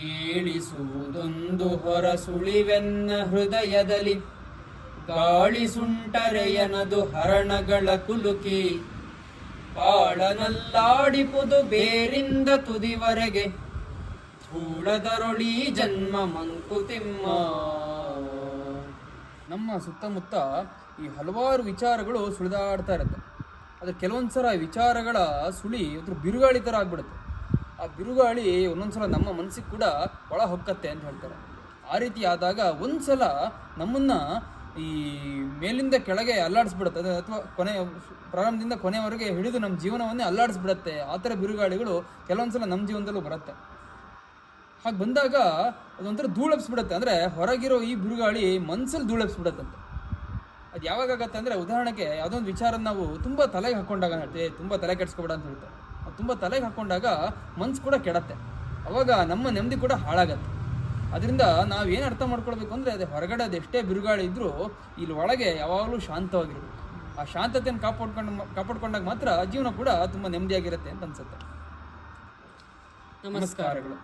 ಕೇಳಿಸುವುದೊಂದು ಹೊರ ಸುಳಿವೆನ್ನ ಹೃದಯದಲ್ಲಿ ಗಾಳಿ ಸುಂಟರೆಯನದು ಹರಣಗಳ ಕುಲುಕಿ. ಪಾಳನಲ್ಲಾಡಿಪುದು ಬೇರಿಂದ ತುದಿವರೆಗೆ ಧೂಳದರೊಳಿ ಜನ್ಮ ಮಂಕುತಿಮ್ಮ. ನಮ್ಮ ಸುತ್ತಮುತ್ತ ಈ ಹಲವಾರು ವಿಚಾರಗಳು ಸುಳಿದಾಡ್ತಾ ಇರುತ್ತೆ. ಆದರೆ ಕೆಲವೊಂದ್ಸಲ ಸಲ ವಿಚಾರಗಳ ಸುಳಿ ಒಂಥರ ಬಿರುಗಾಳಿ ಥರ ಆಗ್ಬಿಡುತ್ತೆ ಆ ಬಿರುಗಾಳಿ ಒಂದೊಂದ್ಸಲ ನಮ್ಮ ಮನಸ್ಸಿಗೆ ಕೂಡ ಒಳ ಹೊಕ್ಕತ್ತೆ ಅಂತ ಹೇಳ್ತಾರೆ. ಆ ರೀತಿ ಆದಾಗ ಒಂದ್ಸಲ ನಮ್ಮನ್ನ ಈ ಮೇಲಿಂದ ಕೆಳಗೆ ಅಲ್ಲಾಡಿಸ್ಬಿಡುತ್ತೆ. ಅಥವಾ ಕೊನೆ ಪ್ರಾರಂಭದಿಂದ ಕೊನೆವರೆಗೆ ಹಿಡಿದು ನಮ್ಮ ಜೀವನವನ್ನೇ ಅಲ್ಲಾಡಿಸ್ಬಿಡತ್ತೆ. ಆ ಥರ ಬಿರುಗಾಳಿಗಳು ಕೆಲವೊಂದ್ಸಲ ನಮ್ಮ ಜೀವನದಲ್ಲೂ ಬರುತ್ತೆ. ಹಾಗೆ ಬಂದಾಗ ಅದೊಂಥರ ಧೂಳಪ್ಸ್ಬಿಡುತ್ತೆ ಅಂದರೆ ಹೊರಗಿರೋ ಈ ಬಿರುಗಾಳಿ ಮನ್ಸಲ್ಲಿ ಧೂಳಪ್ಸ್ಬಿಡತ್ತಂತೆ ಅದು ಯಾವಾಗತ್ತೆ ಅಂದರೆ ಉದಾಹರಣೆಗೆ ಯಾವುದೋ ಒಂದು ವಿಚಾರ ನಾವು ತುಂಬ ತಲೆಗೆ ಹಾಕ್ಕೊಂಡಾಗ ಹೇಳ್ತೀವಿ ತುಂಬ ತಲೆ ಕೆಡ್ಸ್ಕೊಬೇಡ ಅಂತ ಹೇಳ್ತಾರೆ. ತುಂಬ ತಲೆಗೆ ಹಾಕೊಂಡಾಗ ಮನ್ಸು ಕೂಡ ಕೆಡತ್ತೆ. ಅವಾಗ ನಮ್ಮ ನೆಮ್ಮದಿ ಕೂಡ ಹಾಳಾಗತ್ತೆ. ಅದರಿಂದ ನಾವು ಏನು ಅರ್ಥ ಮಾಡ್ಕೊಳ್ಬೇಕು ಅಂದರೆ ಅದೇ ಹೊರಗಡೆ ಅದೆಷ್ಟೇ ಬಿರುಗಾಳಿ ಇದ್ದರೂ ಇಲ್ಲಿ ಒಳಗೆ ಯಾವಾಗಲೂ ಶಾಂತವಾಗಿರಬೇಕು. ಆ ಶಾಂತತೆಯನ್ನು ಕಾಪಾಡ್ಕೊಂಡು ಕಾಪಾಡ್ಕೊಂಡಾಗ ಮಾತ್ರ ಜೀವನ ಕೂಡ ತುಂಬ ನೆಮ್ಮದಿಯಾಗಿರುತ್ತೆ ಅಂತ ಅನ್ಸುತ್ತೆ. ನಮಸ್ಕಾರಗಳು.